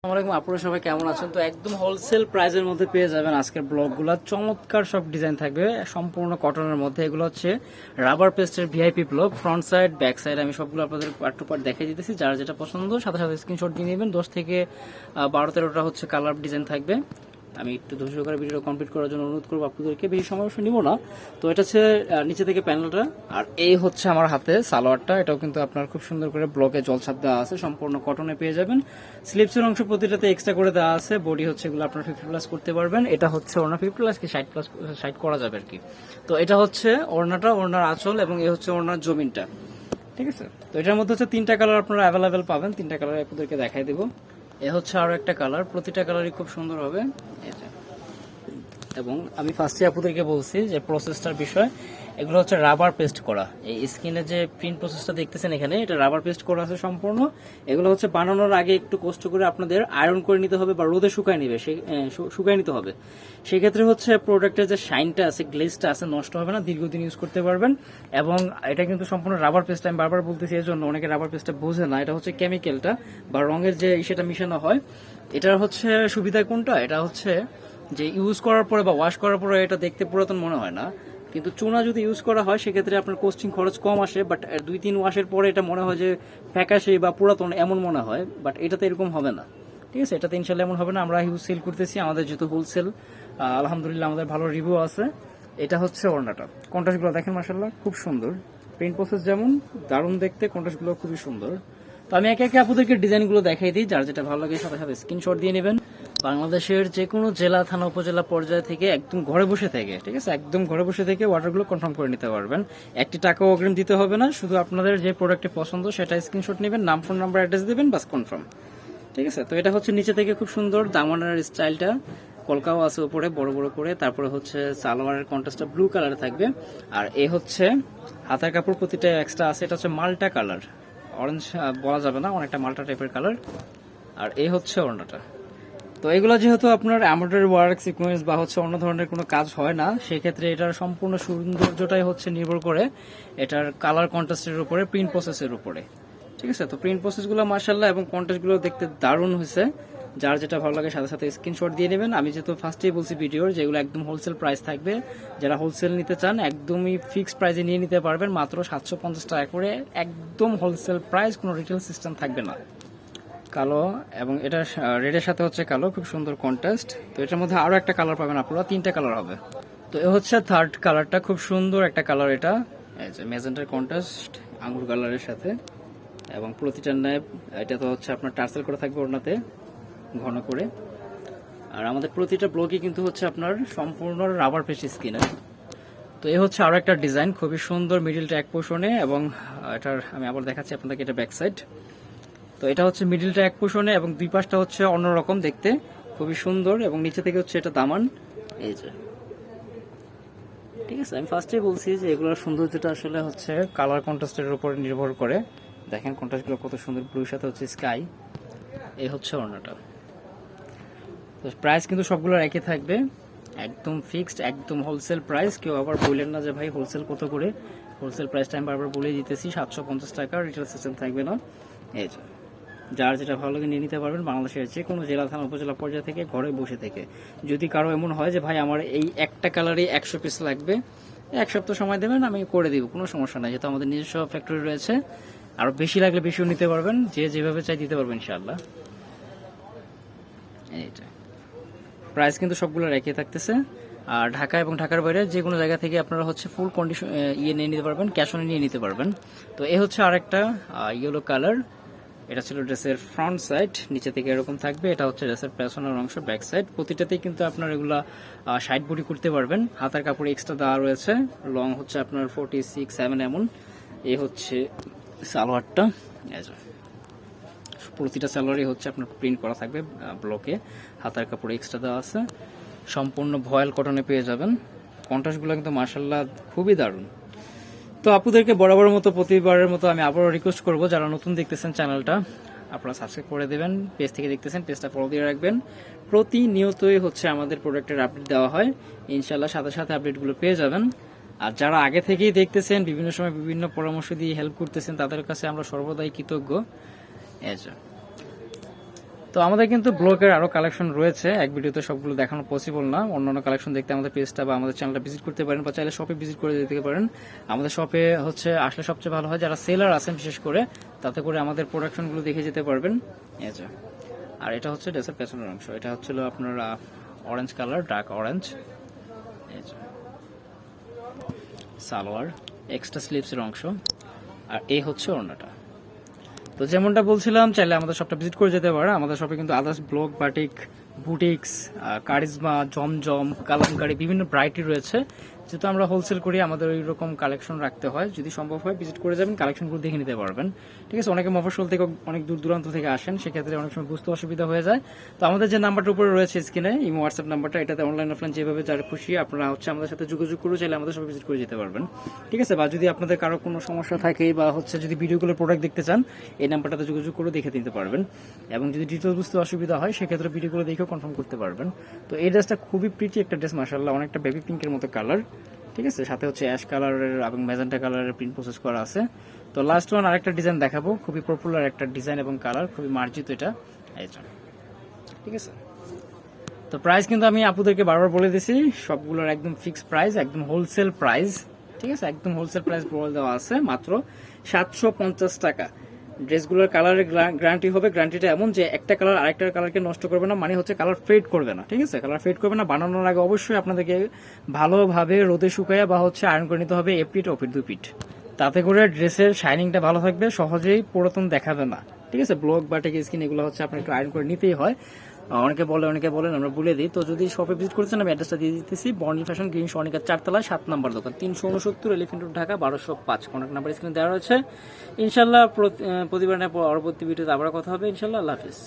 আসসালামাইকুম সবাই কেমন আছেন? তো একদম হোলসেল মধ্যে পেয়ে যাবেন আজকের ব্লগগুলো চমৎকার সব ডিজাইন থাকবে, সম্পূর্ণ কটনের মধ্যে। এগুলো হচ্ছে রাবার পেস্টের VIP block front side back side আমি সবগুলো আপনাদের দিতেছি, যার যেটা পছন্দ, সাথে সাথে স্ক্রিনশট দিয়ে নেবেন। দশ থেকে বারো তেরোটা হচ্ছে কালার ডিজাইন থাকবে। আমি একটু ধৈর্য করে ভিডিও কমপ্লিট করার জন্য অনুরোধ করব আপনাদেরকে। বেশি সময় নিব না। তো এটা হচ্ছে নিচে থেকে প্যানেলটা। আর এই হচ্ছে আমার হাতে সালোয়ারটা। এটাও কিন্তু আপনার খুব সুন্দর করে ব্লকে জলছাপ দেওয়া আছে। সম্পূর্ণ কটনে পেয়ে যাবেন। স্লিপসের অংশ প্রতিটাতে এক্সট্রা করে দেওয়া আছে। বডি হচ্ছে এগুলো আপনার ফিফটি প্লাস করতে পারবেন। এটা হচ্ছে ওড়না ফিফটি প্লাস কি, ষাট প্লাস ষাট করা যাবে আর কি। তো এটা হচ্ছে ওড়নাটা, ওড়নার আঁচল এবং এ হচ্ছে ওড়নার জমিনটা। ঠিক আছে? তো এটার মধ্যে হচ্ছে তিনটা কালার আপনারা অ্যাভেলেবেল পাবেন। তিনটা কালার আপনাদেরকে দেখাই দেবো। এ হচ্ছে আরও একটা কালার প্রতিটা কালারই খুব সুন্দর হবে যে। এবং আমি ফার্স্টে আপুদেরকে বলছি যে প্রসেসটার বিষয়, এগুলো হচ্ছে রাবার পেস্ট করা। এই স্কিনের যে প্রিন্ট প্রসেসটা দেখতেছেন এখানে, এটা রাবার পেস্ট করা আছে সম্পূর্ণ। এগুলো হচ্ছে বানানোর আগে একটু কষ্ট করে আপনাদের আয়রন করে নিতে হবে বা রোদে শুকায় নিবে, সে শুকায় নিতে হবে। সেক্ষেত্রে হচ্ছে প্রোডাক্টের যে শাইনটা আছে গ্লেজটা আছে, নষ্ট হবে না, দীর্ঘদিন ইউজ করতে পারবেন। এবং এটা কিন্তু সম্পূর্ণ রাবার পেস্ট আমি বারবার বলতেছি এর জন্য অনেকে রাবার পেস্টটা বোঝে না। এটা হচ্ছে কেমিক্যালটা বা রঙের যে সেটা মিশানো হয়, এটার হচ্ছে সুবিধা কোনটা? এটা হচ্ছে যে ইউজ করার পরে বা ওয়াশ করার পরে এটা দেখতে পুরাতন মনে হয় না। কিন্তু চুনা যদি ইউজ করা হয়, সেক্ষেত্রে আপনার কোস্টিং খরচ কম আসে বাট দুই তিন ওয়াশের পরে এটা মনে হয় যে ফ্যাকাশে বা পুরাতন এমন মনে হয় বাট এটাতে এরকম হবে না। ঠিক আছে? এটাতে ইনশাল্লাহ এমন হবে না। আমরা হিউজ সেল করতেছি, আমাদের যেহেতু হোলসেল আলহামদুলিল্লাহ আমাদের ভালো রিভিউ আছে। এটা হচ্ছে ওড়নাটা। কন্ট্রাস্টগুলো দেখেন মাসাল্লাহ খুব সুন্দর। প্রিন্ট প্রসেস যেমন, দারুণ দেখতে কন্ট্রাস্টগুলো খুবই সুন্দর। তো আমি একে একে আপনাদেরকে ডিজাইনগুলো দেখাই দিই, যার যেটা ভালো লাগে সাথে সাথে স্ক্রিনশট দিয়ে নেবেন। বাংলাদেশের যে কোনো জেলা, থানা, উপজেলা পর্যায় থেকে একদম ঘরে বসে থেকে, ঠিক আছে? একদম ঘরে বসে থেকে অর্ডারগুলো কনফার্ম করে নিতে পারবেন। একটি টাকাও অগ্রিম দিতে হবে না, শুধু আপনাদের যে প্রোডাক্টটি পছন্দ সেটা স্ক্রিনশট নেবেন, নাম ফোন নাম্বার অ্যাড্রেস দেবেন, বাস কনফার্ম ঠিক আছে? তো এটা হচ্ছে নিচে থেকে খুব সুন্দর দামানের স্টাইলটা। কলকাও আছে উপরে, বড় বড় করে। তারপরে হচ্ছে সালোয়ারের কন্ট্রাস্টটা ব্লু কালারে থাকবে। আর এ হচ্ছে হাতের কাপড় প্রতিটা এক্সট্রা আছে। এটা হচ্ছে মাল্টা কালার অরেঞ্জ বলা যাবে না, অনেকটা মাল্টা টাইপের কালার আর এই হচ্ছে ওড়নাটা। তো এগুলো যেহেতু আপনার অ্যামোডারি ওয়ার্ক সিকোয়েন্স বা হচ্ছে অন্য ধরনের কোনো কাজ হয় না, সেক্ষেত্রে এটার সম্পূর্ণ সৌন্দর্যটাই হচ্ছে নির্ভর করে এটার কালার কন্ট্রাস্টের উপরে প্রিন্ট প্রসেসের উপরে। ঠিক আছে? তো প্রিন্ট প্রসেসগুলো মার্শাল্লাহ এবং কন্ট্রাস্টগুলো দেখতে দারুণ হয়েছে। যার যেটা ভালো লাগে সাথে সাথে স্ক্রিনশট দিয়ে নেবেন। আমি যেহেতু ফার্স্টেই বলছি ভিডিওর, যেগুলো একদম হোলসেল প্রাইস থাকবে। যারা হোলসেল নিতে চান, একদমই ফিক্সড প্রাইসে নিয়ে নিতে পারবেন। মাত্র সাতশো পঞ্চাশ টাকা করে একদম হোলসেল প্রাইস কোনো রিটেল সিস্টেম থাকবে না। কালো এবং এটা রেডের সাথে হচ্ছে কালো, খুব সুন্দর কন্ট্রাস্ট তো এটার মধ্যে আরও একটা কালার পাবেন আপনারা, তিনটা কালার হবে। তো এ হচ্ছে থার্ড কালারটা খুব সুন্দর একটা কালার এটা। মেজেন্টার কন্ট্রাস্ট আঙ্গুর কালারের সাথে। এবং প্রতিটা ন্যাপ এটা তো হচ্ছে আপনার টার্সেল করে থাকবে ওনাতে ঘন করে। আর আমাদের প্রতিটা ব্লকে কিন্তু হচ্ছে আপনার সম্পূর্ণ রাবার পেস্ট স্কিনের তো এ হচ্ছে আরও একটা ডিজাইন খুবই সুন্দর মিডিলটা এক পোষণে এবং এটার আমি আবার দেখাচ্ছি আপনাদেরকে এটা ব্যাক সাইড তো এটা হচ্ছে মিডিলটা এক পোষণে এবং দুই পাশটা হচ্ছে অন্যরকম দেখতে। খুবই সুন্দর এবং নিচে থেকে হচ্ছে এটা দামান। এই যে। ঠিক আছে, আমি ফার্স্টেই বলছি যে এগুলোর সৌন্দর্যটা আসলে হচ্ছে কালার কন্ট্রাস্টের উপর নির্ভর করে। দেখেন কন্ট্রাস্টগুলো কত সুন্দর ব্লুর সাথে হচ্ছে স্কাই এই হচ্ছে অন্যটা তো প্রাইস কিন্তু সবগুলোর একই থাকবে। একদম ফিক্সড একদম হোলসেল প্রাইস কেউ আবার বললেন না যে, ভাই হোলসেল কত করে? হোলসেল প্রাইসটা আমি বারবার বলে দিতেছি, সাতশো পঞ্চাশ টাকা রিটেল সিস্টেম থাকবে না। এই যার যেটা ভালো লাগে নিয়ে নিতে পারবেন বাংলাদেশের যে কোনো জেলা, থানা, উপজেলা পর্যায়ে থেকে, ঘরে বসে থেকে। যদি কারও এমন হয় যে, ভাই, আমার এই একটা কালারই একশো পিস লাগবে, এক সপ্তাহ সময় দেবেন, আমি করে দিব। কোনো সমস্যা নাই, যেহেতু আমাদের নিজস্ব ফ্যাক্টরি রয়েছে। আরও বেশি লাগলে বেশিও নিতে পারবেন, যে যেভাবে চাই দিতে পারবেন, ইনশাআল্লাহ। এইটা। প্রাইস কিন্তু সবগুলোর একই থাকতেছে। আর ঢাকা এবং ঢাকার বাইরে যে কোনো জায়গা থেকে আপনারা হচ্ছে ফুল কন্ডিশন ইয়ে নিয়ে নিতে পারবেন ক্যাশ অনে নিয়ে নিতে পারবেন। তো এ হচ্ছে আরেকটা ইয়েলো কালার এটা ছিল ড্রেসের ফ্রন্ট সাইড নিচে থেকে এরকম থাকবে। এটা হচ্ছে ড্রেসের পেছনের অংশ ব্যাক সাইড প্রতিটাতেই কিন্তু আপনার এগুলা সাইড বডি করতে পারবেন। হাতার কাপড় এক্সট্রা দেওয়া রয়েছে। লং হচ্ছে আপনার ফোর্টি সিক্স সেভেন এমন। এ হচ্ছে সালোয়ারটা। প্রতিটা স্যালারি হচ্ছে আপনার প্রিন্ট করা থাকবে ব্লকে হাতার কাপড় এক্সট্রা দেওয়া আছে। সম্পূর্ণ ভয়েল কটনে পেয়ে যাবেন। কন্ট্রাস্টগুলো কিন্তু মার্শাল্লাহ খুবই দারুণ। তো আপুদেরকে বরাবর মতো প্রতিবারের মতো আমি আবারও রিকোয়েস্ট করব, যারা নতুন দেখতেছেন চ্যানেলটা, আপনারা সাবস্ক্রাইব করে দেবেন পেজ থেকে দেখতেছেন পেজটা ফলো দিয়ে রাখবেন। প্রতিনিয়তই হচ্ছে আমাদের প্রোডাক্টের আপডেট দেওয়া হয়। ইনশাল্লাহ সাথে সাথে আপডেটগুলো পেয়ে যাবেন। আর যারা আগে থেকেই দেখতেছেন, বিভিন্ন সময় বিভিন্ন পরামর্শ দিয়ে হেল্প করতেছেন, তাদের কাছে আমরা সর্বদাই কৃতজ্ঞ। এই যে। তো আমাদের কিন্তু ব্লগের আরও কালেকশন রয়েছে। এক ভিডিওতে সবগুলো দেখানো পসিবল না। অন্যান্য কালেকশন দেখতে আমাদের পেজটা বা আমাদের চ্যানেলটা ভিজিট করতে পারেন বা চাইলে শপে ভিজিট করে দিতে পারেন। আমাদের শপে হচ্ছে আসলে সবচেয়ে ভালো হয় যারা সেলার আছেন বিশেষ করে, তাতে করে আমাদের প্রোডাকশনগুলো দেখে যেতে পারবেন। আর এটা হচ্ছে ড্রেসের পেছনের অংশ। এটা হচ্ছিল আপনার orange colour dark orange salwar extra স্লিপসের অংশ। আর এই হচ্ছে ওড়নাটা। তো যেমনটা বলছিলাম, চাইলে আমাদের শপটা ভিজিট করে যেতে পারে। আমাদের শপে কিন্তু others block batik boutiques charisma জমজম, কালামকারি বিভিন্ন ভ্যারাইটি রয়েছে, যেহেতু আমরা হোলসেল করি, আমাদের ওই রকম কালেকশন রাখতে হয়। যদি সম্ভব হয় ভিজিট করে যাবেন কালেকশনগুলো দেখে নিতে পারবেন। ঠিক আছে, অনেকে মফসল থেকে অনেক দূর দূরান্ত থেকে আসেন, সেক্ষেত্রে অনেক সময় বুঝতে অসুবিধা হয়ে যায়। তো আমাদের যে নাম্বারটা উপরে রয়েছে স্ক্রিনে ইমো হোয়াটসঅ্যাপ নাম্বারটা এটাতে অনলাইন অফলাইন যেভাবে যার খুশি আপনারা হচ্ছে আমাদের সাথে যোগাযোগ করে চাইলে আমাদের সবাই ভিজিট করে যেতে পারবেন। ঠিক আছে, বা যদি আপনাদের কারও কোনো সমস্যা থাকে, বা হচ্ছে যদি ভিডিওগুলো প্রোডাক্ট দেখতে চান, এই নাম্বারটাতে যোগাযোগ করে দেখে নিতে পারবেন। এবং যদি ডিটেলস বুঝতে অসুবিধা হয়, সেক্ষেত্রে ভিডিওগুলো দেখেও কনফার্ম করতে পারবেন। তো এই ড্রেসটা খুবই প্রিটি একটা ড্রেস মাসাল্লাহ অনেকটা বেবি পিঙ্কের মতো কালার ঠিক আছে? সাথে হচ্ছে অ্যাশ কালারের এবং ম্যাজেন্টা কালারের প্রিন্ট প্রসেস করা আছে। তো লাস্ট ওয়ান আরেকটা ডিজাইন দেখাবো, খুবই পপুলার একটা ডিজাইন এবং কালার খুবই মার্জিত এটা। এই ঠিক আছে? তো প্রাইস কিন্তু আমি আপুদেরকে বারবার বলে দিছি, সবগুলোর একদম ফিক্সড প্রাইস একদম হোলসেল প্রাইস ঠিক আছে? একদম হোলসেল প্রাইস বলে দেওয়া আছে, মাত্র সাতশো পঞ্চাশ টাকা। ড্রেসগুলোর কালারের গ্যারান্টি হবে। গ্যারান্টিটা এমন যে একটা কালার আরেকটা কালারকে নষ্ট করবে না মানে হচ্ছে কালার ফেড করবে না, ঠিক আছে? কালার ফেড করবে না, বানানোর আগে অবশ্যই আপনাদেরকে ভালোভাবে রোদে শুকাইয়া বা হচ্ছে আয়রন করে নিতে হবে এপিট দুই পিঠ তাতে করে ড্রেসের শাইনিংটা ভালো থাকবে, সহজেই পুরাতন দেখাবে না, ঠিক আছে? ব্লক বা টেক স্কিন এগুলো হচ্ছে আপনার একটু আয়রন করে নিতেই হয়। অনেকে বলে, অনেকে বলেন, আমরা বলে দিই। তো যদি শপে ভিজিট করছেন, আমি অ্যাড্রেসটা দিয়ে দিতেছি। বর্ণিল ফ্যাশন গ্রিন সনিকার চারতলা, সাত নাম্বার দোকান, তিনশো উনসত্তর এলিফেন্ট রোড ঢাকা, বারোশো পাঁচ। কন্ট্যাক্ট নাম্বার স্ক্রিনে দেওয়া রয়েছে। ইনশাল্লাহ প্রতিবার পরবর্তী ভিডিওতে আবার কথা হবে। ইনশাল্লাহ, আল্লাহ হাফিজ।